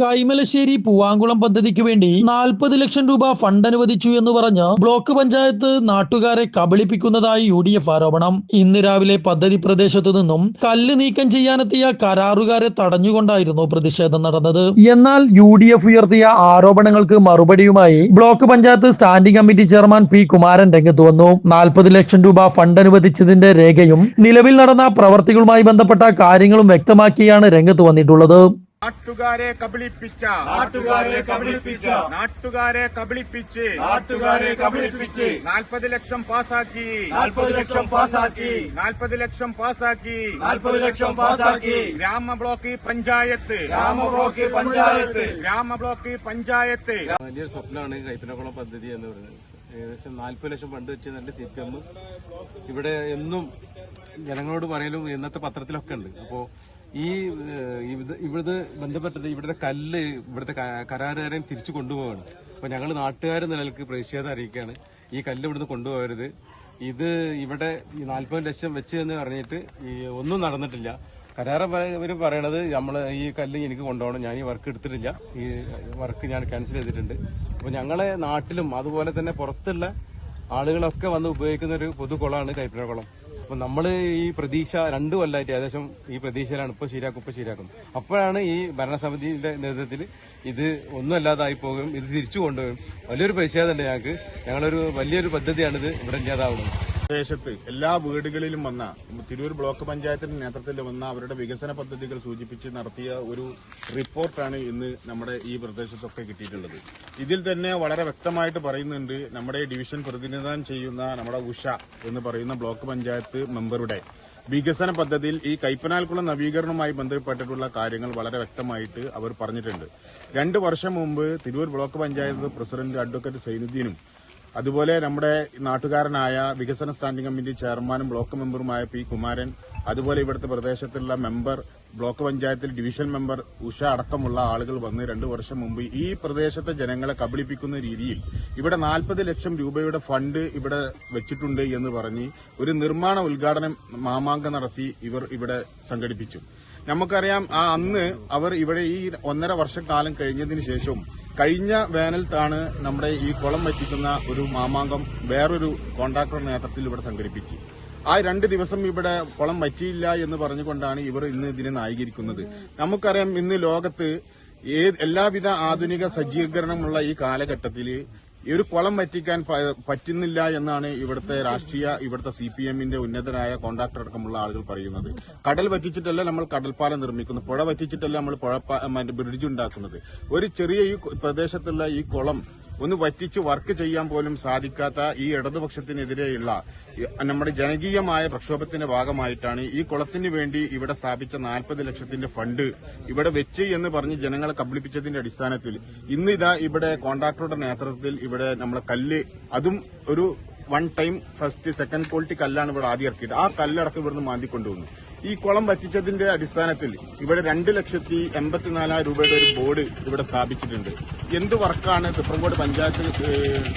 കൈമലശ്ശേരി പൂവാങ്കുളം പദ്ധതിക്ക് വേണ്ടി നാൽപ്പത് ലക്ഷം രൂപ ഫണ്ട് അനുവദിച്ചു എന്ന് പറഞ്ഞ് ബ്ലോക്ക് പഞ്ചായത്ത് നാട്ടുകാരെ കബളിപ്പിക്കുന്നതായി യു ഡി എഫ് ആരോപണം. ഇന്ന് രാവിലെ പദ്ധതി പ്രദേശത്തു നിന്നും കല്ല് നീക്കം ചെയ്യാനെത്തിയ കരാറുകാരെ തടഞ്ഞുകൊണ്ടായിരുന്നു പ്രതിഷേധം നടന്നത്. എന്നാൽ യു ഡി എഫ് ഉയർത്തിയ ആരോപണങ്ങൾക്ക് മറുപടിയുമായി block panchayat standing committee chairman P Kumaran രംഗത്ത് വന്നു. നാൽപ്പത് ലക്ഷം രൂപ ഫണ്ട് അനുവദിച്ചതിന്റെ രേഖയും നിലവിൽ നടന്ന പ്രവർത്തികളുമായി ബന്ധപ്പെട്ട കാര്യങ്ങളും വ്യക്തമാക്കിയാണ് രംഗത്ത് വന്നിട്ടുള്ളത്. നാട്ടുകാരെ കബളിപ്പിച്ച. നാട്ടുകാരെ കബളിപ്പിച്ച. നാട്ടുകാരെ കബളിപ്പിച്ച്. നാട്ടുകാരെ കബളിപ്പിച്ച്. നാൽപ്പത് ലക്ഷം പാസാക്കി. നാൽപ്പത് ലക്ഷം പാസാക്കി. നാൽപ്പത് ലക്ഷം പാസാക്കി. നാൽപ്പത് ലക്ഷം പാസാക്കി. ഗ്രാമ ബ്ലോക്ക് പഞ്ചായത്ത്. ഗ്രാമ ബ്ലോക്ക് പഞ്ചായത്ത്. ഗ്രാമ ബ്ലോക്ക് പഞ്ചായത്ത്. വലിയൊരു സ്വപ്നമാണ് കൈപ്പിനകുളം പദ്ധതി എന്ന് പറയുന്നത്. ഏകദേശം നാൽപ്പത് ലക്ഷം പണ്ട് വെച്ച് നല്ല സി പി എം. ഇവിടെ എന്നും ജനങ്ങളോട് പറയലും ഇന്നത്തെ പത്രത്തിലൊക്കെ ഉണ്ട്. അപ്പോ ഈ ഇവിടുത്തെ ബന്ധപ്പെട്ടത് ഇവിടുത്തെ കല്ല് ഇവിടുത്തെ കരാറുകാരൻ തിരിച്ചു കൊണ്ടുപോവാണ്. അപ്പൊ ഞങ്ങൾ നാട്ടുകാർ നിലയ്ക്ക് പ്രതിഷേധം അറിയിക്കുകയാണ്. ഈ കല്ല് ഇവിടുന്ന് കൊണ്ടുപോകരുത്. ഇത് ഇവിടെ ഈ നാൽപ്പത് ലക്ഷം വെച്ച് എന്ന് പറഞ്ഞിട്ട് ഈ ഒന്നും നടന്നിട്ടില്ല. കരാറ് ഇവർ പറയണത് നമ്മൾ ഈ കല്ല് എനിക്ക് കൊണ്ടുപോകണം ഞാൻ ഈ വർക്ക് എടുത്തിട്ടില്ല. ഈ വർക്ക് ഞാൻ ക്യാൻസൽ ചെയ്തിട്ടുണ്ട്. അപ്പൊ ഞങ്ങളെ നാട്ടിലും അതുപോലെ തന്നെ പുറത്തുള്ള ആളുകളൊക്കെ വന്ന് ഉപയോഗിക്കുന്ന ഒരു പൊതുകുളമാണ് കൈപ്പിഴക്കുളം അപ്പൊ നമ്മൾ ഈ പ്രതീക്ഷ രണ്ടു കൊല്ലായിട്ട് ഏകദേശം ഈ പ്രതീക്ഷയിലാണ് ഇപ്പൊ ശരിയാക്കും ഇപ്പൊ ശരിയാക്കും. അപ്പോഴാണ് ഈ ഭരണസമിതിയുടെ നേതൃത്വത്തിൽ ഇത് ഒന്നുമല്ലാതായി പോകും ഇത് തിരിച്ചു കൊണ്ടുപോകും. വലിയൊരു പ്രതിഷേധമുണ്ട് ഞങ്ങൾക്ക്. ഞങ്ങളൊരു വലിയൊരു പദ്ധതിയാണിത് ഇവിടെ ഇല്ലാതാവുന്നത്. പ്രദേശത്ത് എല്ലാ വീടുകളിലും വന്ന തിരൂർ ബ്ലോക്ക് പഞ്ചായത്തിന്റെ നേതൃത്വത്തിൽ വന്ന അവരുടെ വികസന പദ്ധതികൾ സൂചിപ്പിച്ച് നടത്തിയ ഒരു റിപ്പോർട്ടാണ് ഇന്ന് നമ്മുടെ ഈ പ്രദേശത്തൊക്കെ കിട്ടിയിട്ടുള്ളത്. ഇതിൽ തന്നെ വളരെ വ്യക്തമായിട്ട് പറയുന്നുണ്ട് നമ്മുടെ ഡിവിഷൻ പ്രതിനിധാനം ചെയ്യുന്ന നമ്മുടെ ഉഷ എന്ന് പറയുന്ന ബ്ലോക്ക് പഞ്ചായത്ത് മെമ്പറുടെ വികസന പദ്ധതിയിൽ ഈ കൈപ്പനാൽക്കുളം നവീകരണവുമായി ബന്ധപ്പെട്ടിട്ടുള്ള കാര്യങ്ങൾ വളരെ വ്യക്തമായിട്ട് അവർ പറഞ്ഞിട്ടുണ്ട്. രണ്ട് വർഷം മുമ്പ് Tirur block panchayat president advocate സൈനുദ്ദീനും അതുപോലെ നമ്മുടെ നാട്ടുകാരനായ വികസന സ്റ്റാൻഡിംഗ് കമ്മിറ്റി ചെയർമാനും ബ്ലോക്ക് മെമ്പറുമായ പി കുമാരൻ അതുപോലെ ഇവിടുത്തെ പ്രദേശത്തുള്ള മെമ്പർ ബ്ലോക്ക് പഞ്ചായത്തിൽ ഡിവിഷൻ മെമ്പർ ഉഷ അടക്കമുള്ള ആളുകൾ വന്ന് രണ്ടു വർഷം മുമ്പ് ഈ പ്രദേശത്തെ ജനങ്ങളെ കബളിപ്പിക്കുന്ന രീതിയിൽ ഇവിടെ നാൽപ്പത് ലക്ഷം രൂപയുടെ ഫണ്ട് ഇവിടെ വെച്ചിട്ടുണ്ട് എന്ന് പറഞ്ഞ് ഒരു നിർമ്മാണ ഉദ്ഘാടനം മാമാങ്കം നടത്തി ഇവർ ഇവിടെ സംഘടിപ്പിച്ചു. നമുക്കറിയാം ആ അന്ന് അവർ ഇവിടെ ഈ ഒന്നര വർഷക്കാലം കഴിഞ്ഞതിന് ശേഷവും കഴിഞ്ഞ വേനലത്താണ് നമ്മുടെ ഈ കുളം വറ്റിക്കുന്ന ഒരു മാമാങ്കം വേറൊരു കോൺട്രാക്ടർ നേതൃത്വത്തിൽ ഇവിടെ സംഘടിപ്പിച്ച്. ആ രണ്ട് ദിവസം ഇവിടെ കുളം വറ്റിയില്ല എന്ന് പറഞ്ഞുകൊണ്ടാണ് ഇവർ ഇന്ന് ഇതിനെ ന്യായീകരിക്കുന്നത് നമുക്കറിയാം ഇന്ന് ലോകത്ത് എല്ലാവിധ ആധുനിക സജ്ജീകരണമുള്ള ഈ കാലഘട്ടത്തിൽ ഈ ഒരു കുളം വറ്റിക്കാൻ പറ്റുന്നില്ല എന്നാണ് ഇവിടുത്തെ രാഷ്ട്രീയ ഇവിടുത്തെ സി പി എമ്മിന്റെ ഉന്നതരായ കോൺട്രാക്ടർ അടക്കമുള്ള ആളുകൾ പറയുന്നത്. കടൽ വറ്റിച്ചിട്ടല്ല നമ്മൾ കടൽപ്പാലം നിർമ്മിക്കുന്നത്. പുഴ വറ്റിച്ചിട്ടല്ല നമ്മൾ പുഴ ബ്രിഡ്ജ് ഉണ്ടാക്കുന്നത്. ഒരു ചെറിയ ഈ പ്രദേശത്തുള്ള ഈ കുളം ഒന്ന് വറ്റിച്ച് വർക്ക് ചെയ്യാൻ പോലും സാധിക്കാത്ത ഈ ഇടതുപക്ഷത്തിനെതിരെയുള്ള നമ്മുടെ ജനകീയമായ പ്രക്ഷോഭത്തിന്റെ ഭാഗമായിട്ടാണ് ഈ കുളത്തിന് വേണ്ടി ഇവിടെ സ്ഥാപിച്ച നാൽപ്പത് ലക്ഷത്തിന്റെ ഫണ്ട് ഇവിടെ വെച്ച് എന്ന് പറഞ്ഞ് ജനങ്ങളെ കബളിപ്പിച്ചതിന്റെ അടിസ്ഥാനത്തിൽ ഇന്ന് ഇതാ ഇവിടെ കോൺട്രാക്ടറുടെ നേതൃത്വത്തിൽ ഇവിടെ നമ്മളെ കല്ല് അതും ഒരു one time first second quality കല്ലാണ് ഇവിടെ ആദ്യം ഇറക്കിയിട്ട് ആ കല്ലടക്കം ഇവിടുന്ന് മാന്തിക്കൊണ്ടുവന്നു. ഈ കുളം വറ്റിച്ചതിന്റെ അടിസ്ഥാനത്തിൽ ഇവിടെ രണ്ട് ലക്ഷത്തി എൺപത്തിനാലായിരം രൂപയുടെ ഒരു ബോർഡ് ഇവിടെ സ്ഥാപിച്ചിട്ടുണ്ട്. എന്ത് വർക്കാണ് തിപ്രങ്കോട് പഞ്ചായത്ത്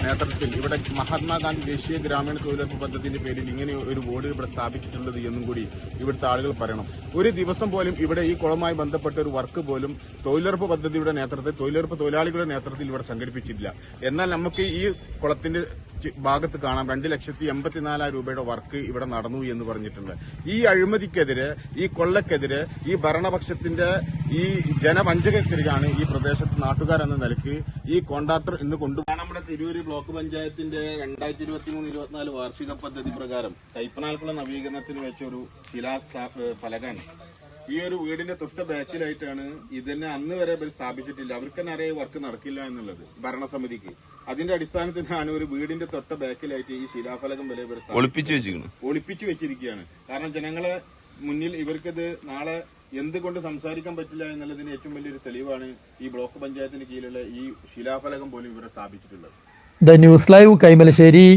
നേതൃത്വത്തിൽ? ഇവിടെ മഹാത്മാഗാന്ധി ദേശീയ ഗ്രാമീണ തൊഴിലുറപ്പ് പദ്ധതിന്റെ പേരിൽ ഇങ്ങനെ ഒരു ബോർഡ് ഇവിടെ സ്ഥാപിച്ചിട്ടുള്ളത് എന്നും കൂടി ഇവിടുത്തെ ആളുകൾ പറയണം. ഒരു ദിവസം പോലും ഇവിടെ ഈ കുളമായി ബന്ധപ്പെട്ട ഒരു വർക്ക് പോലും തൊഴിലുറപ്പ് പദ്ധതിയുടെ നേതൃത്വത്തിൽ തൊഴിലുറപ്പ് തൊഴിലാളികളുടെ നേതൃത്വത്തിൽ ഇവിടെ സംഘടിപ്പിച്ചിട്ടില്ല. എന്നാൽ നമുക്ക് ഈ കുളത്തിന്റെ ഭാഗത്ത് കാണാം. രണ്ട് ലക്ഷത്തി എൺപത്തിനാലായിരം രൂപയുടെ വർക്ക് ഇവിടെ നടന്നു എന്ന് പറഞ്ഞിട്ടുണ്ട്. ഈ അഴിമതിക്കെതിരെ ഈ കൊള്ളക്കെതിരെ ഈ ഭരണപക്ഷത്തിന്റെ ഈ ജനവഞ്ചകക്കെതിരെയാണ് ഈ പ്രദേശത്ത് നാട്ടുകാരെന്ന നിലയ്ക്ക് ഈ കോൺട്രാക്ടർ ഇന്ന് കൊണ്ടുപോകാൻ നമ്മുടെ തിരൂര് ബ്ലോക്ക് പഞ്ചായത്തിന്റെ രണ്ടായിരത്തി ഇരുപത്തി മൂന്ന് ഇരുപത്തിനാല് വാർഷിക പദ്ധതി പ്രകാരം കൈപ്പനാൽക്കുള്ള നവീകരണത്തിന് വെച്ച ഒരു ശിലാസ്ഥാ ഫലകാണ്. ഈ ഒരു വീടിന്റെ തൊട്ട് ബാക്കിലായിട്ടാണ് ഇതന്നെ അന്ന് വരെ ഇവർ സ്ഥാപിച്ചിട്ടില്ല. അവർക്ക് തന്നെ അറിയാം വർക്ക് നടക്കില്ല എന്നുള്ളത് ഭരണസമിതിക്ക്. അതിന്റെ അടിസ്ഥാനത്തിലാണ് ഒരു വീടിന്റെ തൊട്ട ബാക്കിലായിട്ട് ഈ ശിലാഫലകം വരെ ഇവർ. ഒളിപ്പിച്ചു വെച്ചിരിക്കുന്നു. ഒളിപ്പിച്ചു വെച്ചിരിക്കുകയാണ്. കാരണം ജനങ്ങളെ മുന്നിൽ ഇവർക്കത് നാളെ എന്തുകൊണ്ട് സംസാരിക്കാൻ പറ്റില്ല എന്നുള്ളതിന് ഏറ്റവും വലിയൊരു തെളിവാണ് ഈ ബ്ലോക്ക് പഞ്ചായത്തിന് കീഴിലുള്ള ഈ ശിലാഫലകം പോലും ഇവരെ സ്ഥാപിച്ചിട്ടുള്ളത്. The news live Kaimalassery.